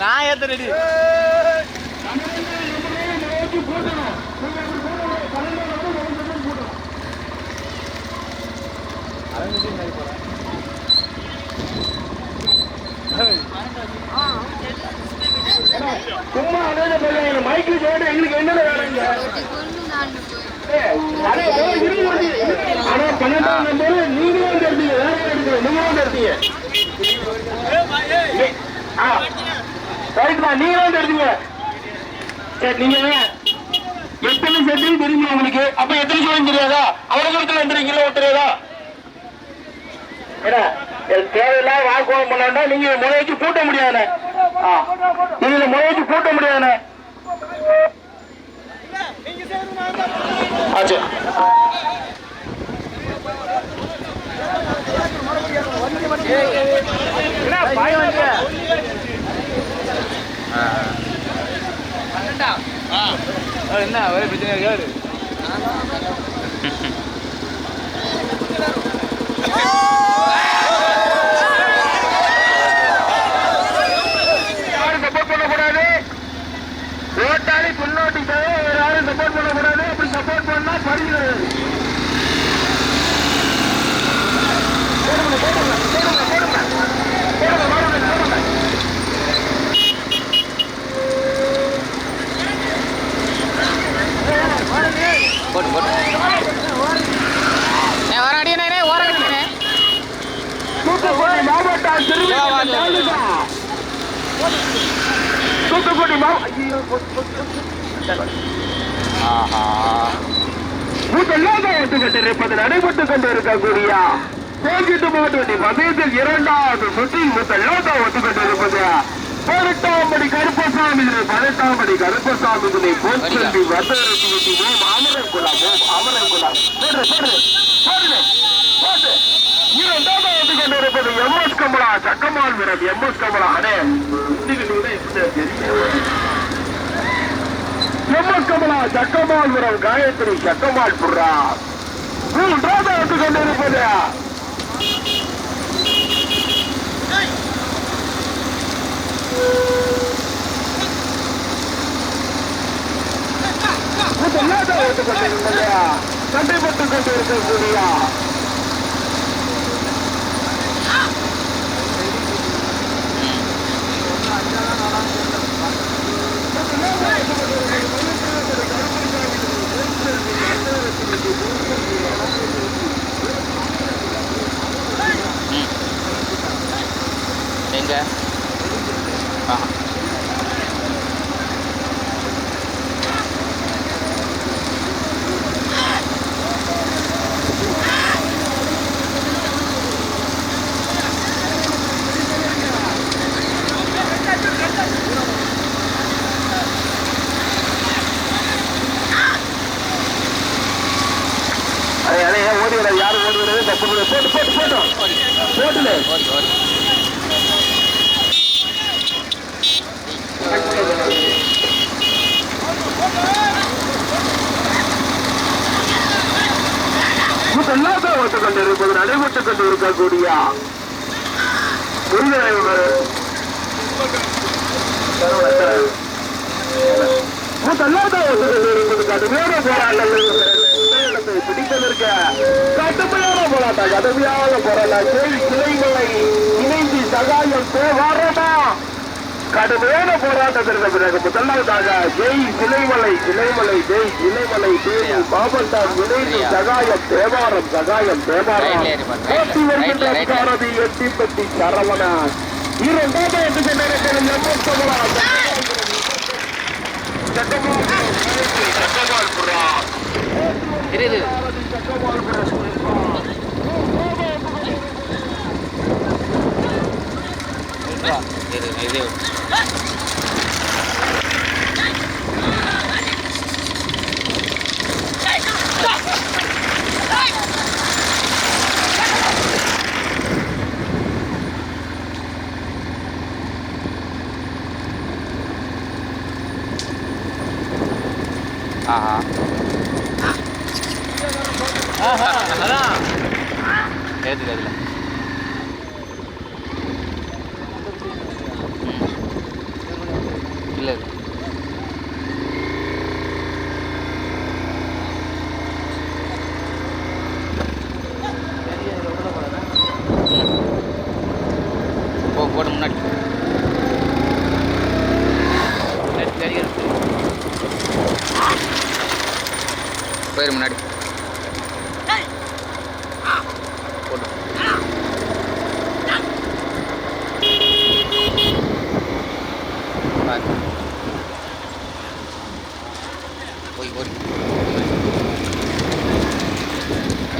நான் ஏத்த ரெடி சும்மா அழகு சொல்லுங்க மைக்கிள் ஜோடு எங்களுக்கு என்னென்ன வேணுங்க ஆனா பன்னெண்டாம் நம்பர் நீங்க வந்து எடுத்தீங்க வேற யாரும் எடுக்கல நீங்க வந்து எடுத்தீங்க ஆ ரைட் தான் நீங்க வந்து எடுத்தீங்க சரி நீங்க எத்தனை செட்டில் தெரியுமா உங்களுக்கு? அப்ப எத்தனை சோழம் தெரியாதா? அவ்வளவு தூரத்துல வந்துருக்கீங்களா தெரியாதா? ஏன்னா தேவையில்லாம வாக்குவாதம் பண்ண வேண்டாம் நீங்க முறை வச்சு கூட்ட முடியாதுண்ணே. ஆ. இதுல முறை வச்சு கூட்ட முடியாதுண்ணே. ஆச்சு. முதலாக ஒட்டுக்கட்டிருப்பது நடைபெற்றுக் கொண்டிருக்கக்கூடிய போக்கிட்டு மாவட்ட மதியத்தில் இரண்டாவது சுற்றில் முதலாக ஒட்டுக்கட்டிருப்பது பதினெட்டாம்படி கருப்பசாமி பதினெட்டாம்படி கருப்பசாமி பொன்சந்தி வசதி ஓம் அமரன் குலம் ஓம் அமரன் குலம். போடு போடு போடு போடு. இரண்டாவது ஒட்டுக்கொண்டிருப்பது எம் எஸ் கமலா சக்கமால் வீரர் எம் எஸ் கமலா. அடே எம்எஸ் செம்மக்கமலா சக்கமால் வீரர் காயத்ரி சக்கமால் புறா. மூன்றாவது வந்து முதலாவது ஒட்டுக்கொண்டிருப்பது சண்டைப்பட்டுக் கொண்டிருக்கக்கூடிய Let's go. போட்டு போட்டு போட்டு போட்டுல ஓடி ஓட்டுக் கொண்டிருப்பது நடைபெற்றுக் கொண்டிருக்கக்கூடிய முதலாக ஓட்டுக் கொண்டிருப்பது கடுமையான போராட்டங்கள் பிடிப்பதற்க கடுமையான போராட்டம். கடுமையான போராட்டம். ஜெய் இளைமலை இணைந்து சகாயம் தேவாரமா? கடுமையான போராட்டத்திற்கு பிறகு முதலாவதாக ஜெய் சிலைமலை சிலைமலை ஜெய் சிலைமலை தேவி பாபந்தார் இணைந்து சகாயம் தேவாரம் சகாயம் தேவாரம். போட்டி வருகின்ற. சாரதி எட்டிப்பட்டி சரவணன் இரண்டாவது என்று கொண்டிருக்கிற ஆஹா. ஆஹா அதான். தெரியுது அதில். போயிரு முன்னாடி. போய் போய்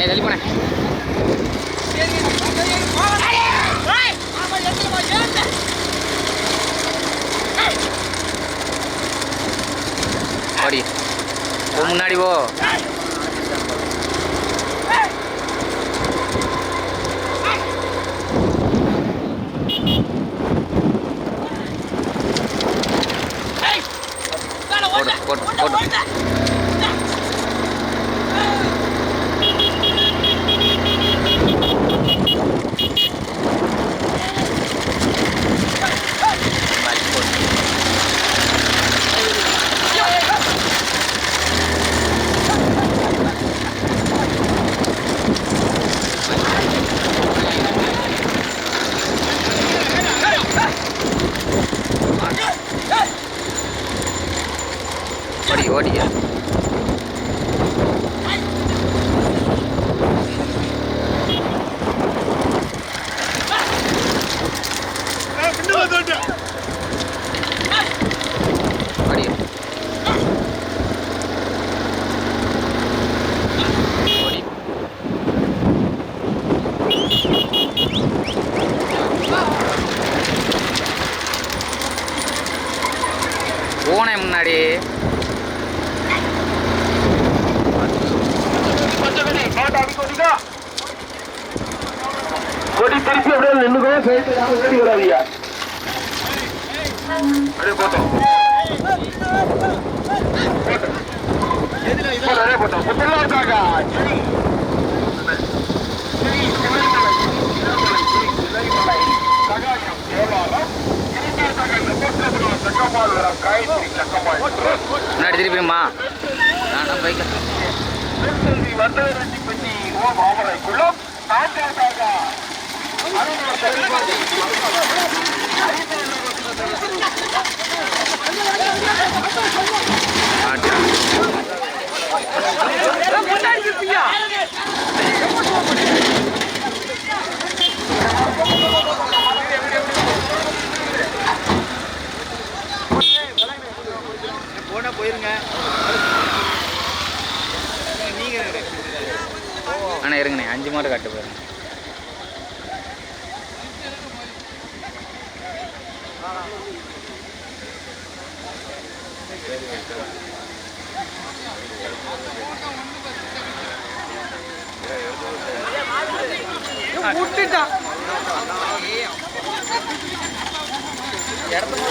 ஏ தள்ளி போனேன். ஓடி. முன்னாடி போ. போடு போடு போடு பாய், போடு. ஓடி ஓடியா ஓடி ஓடி போனேன் முன்னாடி கொடி திருப்பி அப்படியே நின்னுக்கோ சேர்த்து ஓடி வராதியா அப்படியே போட்டோம் அப்படியே போட்டோம் புத்தலா இருக்காங்க முன்னாடி திருப்பிடுமா நானா பைக்கில் ஆட்டா போனா போயிருங்க. நீங்க அண்ணா இருங்கண்ணே. அஞ்சு மாடு காட்டு போயிருங்க விட்டுட்டான் எப்படி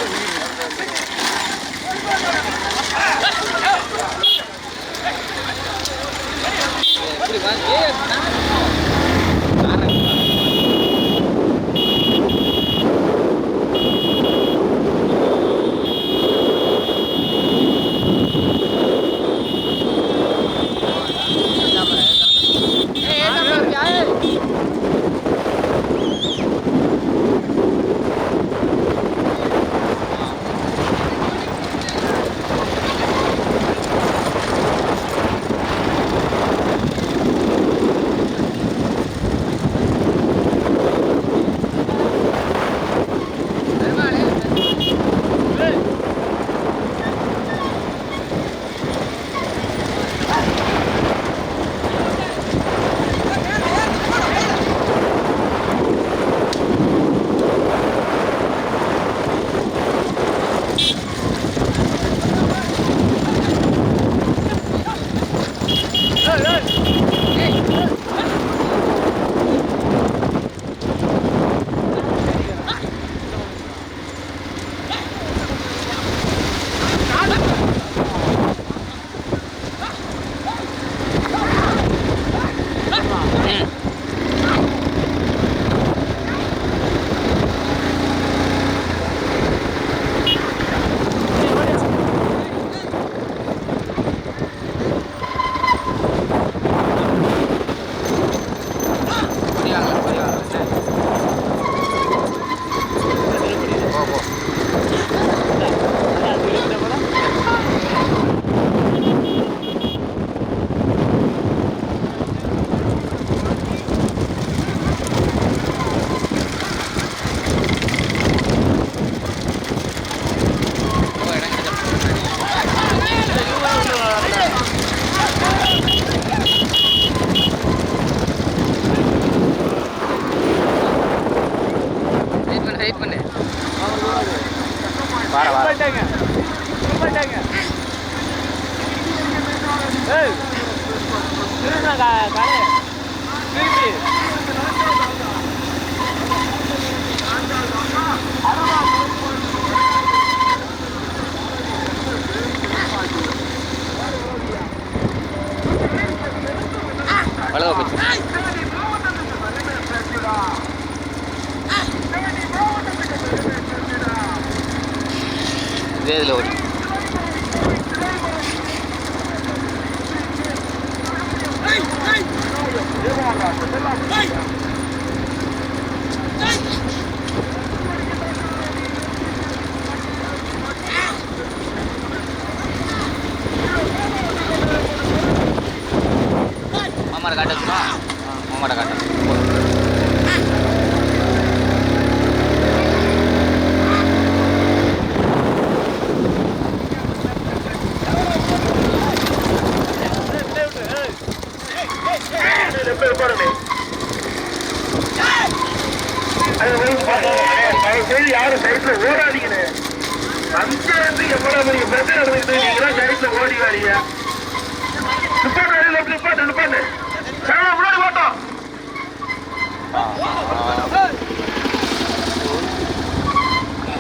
வார வார போயிட்டாங்க ustedes lo சைட்ல ஓடாதீங்கன்னு இருந்து எவ்வளவு பெரிய பிரச்சனை நடந்துட்டு நீங்க சைட்ல ஓடி வாரீங்க நிப்பாட்டு வழியில நிப்பாட்டு நிப்பாட்டு சாமி முன்னாடி மாட்டோம்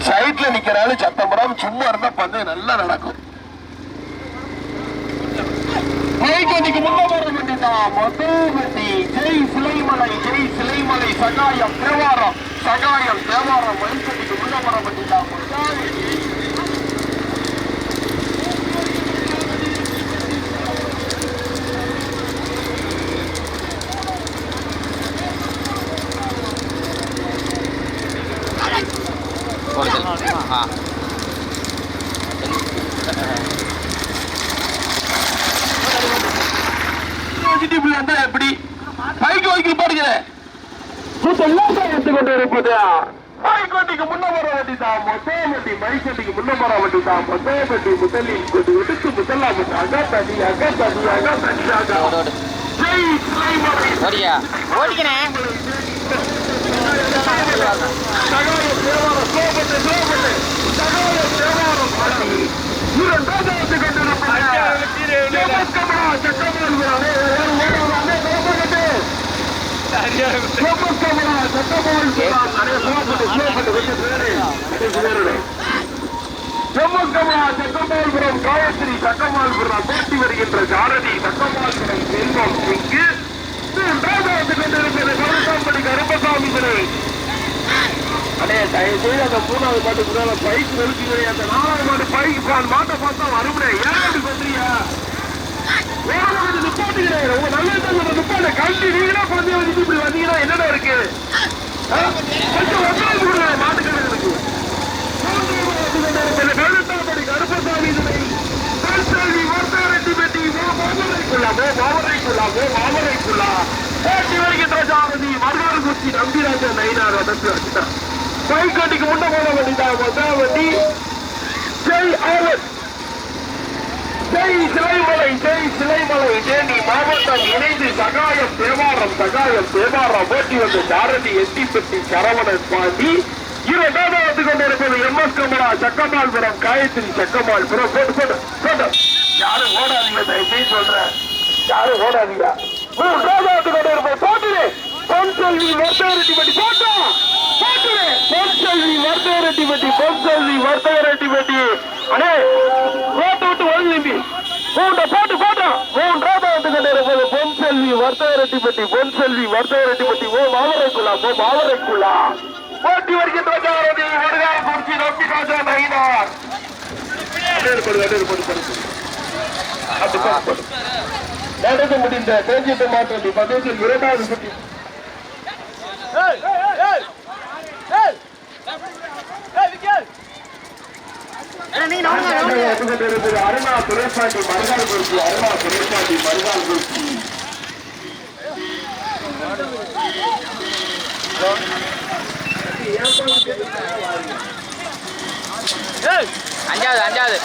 சைட்ல நிக்கிறாரு சத்தம் போடாம சும்மா இருந்தா பந்தயம் நல்லா நடக்கும். Madõõvõdi, Jei Sileimale, Jei Sileimale, Sagaja Prevara, Sagaja Prevara, ma ikkagi kui ülepanemati tahan. Hãy subscribe cho kênh Ghiền Mì Gõ Để không bỏ lỡ những video hấp dẫn ஆ யூனிவர்சிட்டி இருந்தா எப்படி? பைக் வைக்க பாருங்க எடுத்து கொண்டு இருப்பது பைக் வண்டிக்கு முன்ன வர வண்டி தான். மொத்த வண்டி பைக் வண்டிக்கு முன்ன வர வண்டி தான். மொத்த வண்டி முதலில் கொண்டு எடுத்து முதலாம் அகா தனி அகா தனி அகா ஓடிக்கிறேன் சகாயம் தேவாரம் சோபட்டு சோபட்டு சகாயம் தேவாரம் பாடி இரண்டாவது வந்து கொண்டிருப்பது ஜெபக்கமா சக்கமால் ஜெபக்கமா சக்கமால் காயத்ரி சக்கமால்புரம் போட்டி வருகின்ற சாரதி சக்கமால்புரம் செல்வம் இங்கு மூன்றாவது வந்து கொண்டிருப்பது கருசாம்படி கருப்பசாமி துறை அடே அந்த மூணாவது மாட்டு முன்னால பைக் நிறுத்தி அந்த நாலாவது மாட்டு பைக் பால் மாட்டை பார்த்தா வரும்னே ஏன் அப்படி நிப்பாட்டுகிறேன். உங்க நல்ல நிப்பாட்டு. கல்வி நீங்களா குழந்தைய இப்படி வந்தீங்கன்னா என்னடா இருக்கு? ஆ? கொஞ்சம் பெட்டி வடக்கு முன்ன போன வண்டி தான் முதல் வண்டி ஜெய் ஆவத் ஜெய் சிலைமலை ஜெய் சிலைமலை தேனி மாவட்டம் இணைந்து சகாயம் தேவாரம் சகாயம் தேவாரம் போட்டி வந்த பாரதி எட்டி பெட்டி சரவணன் பாண்டி இரண்டாவது வந்து கொண்டிருப்பது எம் எஸ் கமலா சக்கமால்புரம் காயத்ரி சக்கமால்புரம் போட்டு போட்டு போட்டு யாரும் ஓடாதீங்க தயவுசெய்து சொல்றேன். யாரும் ஓடாதீங்க. மூன்றாவது வந்து கொண்டிருப்பது போட்டுரு. பொன்செல்வி செல்வி பட்டி. போட்டா. போட்டுரு. பொன்செல்வி செல்வி வர்த்தகரெட்டி பட்டி. பொன் செல்வி பட்டி. அடே போட்டு விட்டு ஓடி நம்பி மூன்ற போட்டு போட்டோம் மூன்றாவது வந்து கொண்டிருப்பது பொன் செல்வி பட்டி பொன் செல்வி வர்த்தகரெட்டி பட்டி ஓ மாவரைக்குள்ளா ஓ மாவரைக்குள்ளா போட்டி வருகின்ற ஜாரதி வருகால குறிச்சி நோக்கி ராஜா நயினார் நடந்து முடிந்த தேர்ஜிட்டு மாற்றி பதவியில் இரண்டாவது சுற்றி. கொண்டிருப்பது அருணா குறிச்சி அருமா துரைப்பாண்டி மருகால் குறிச்சி அஞ்சாவது அஞ்சாவது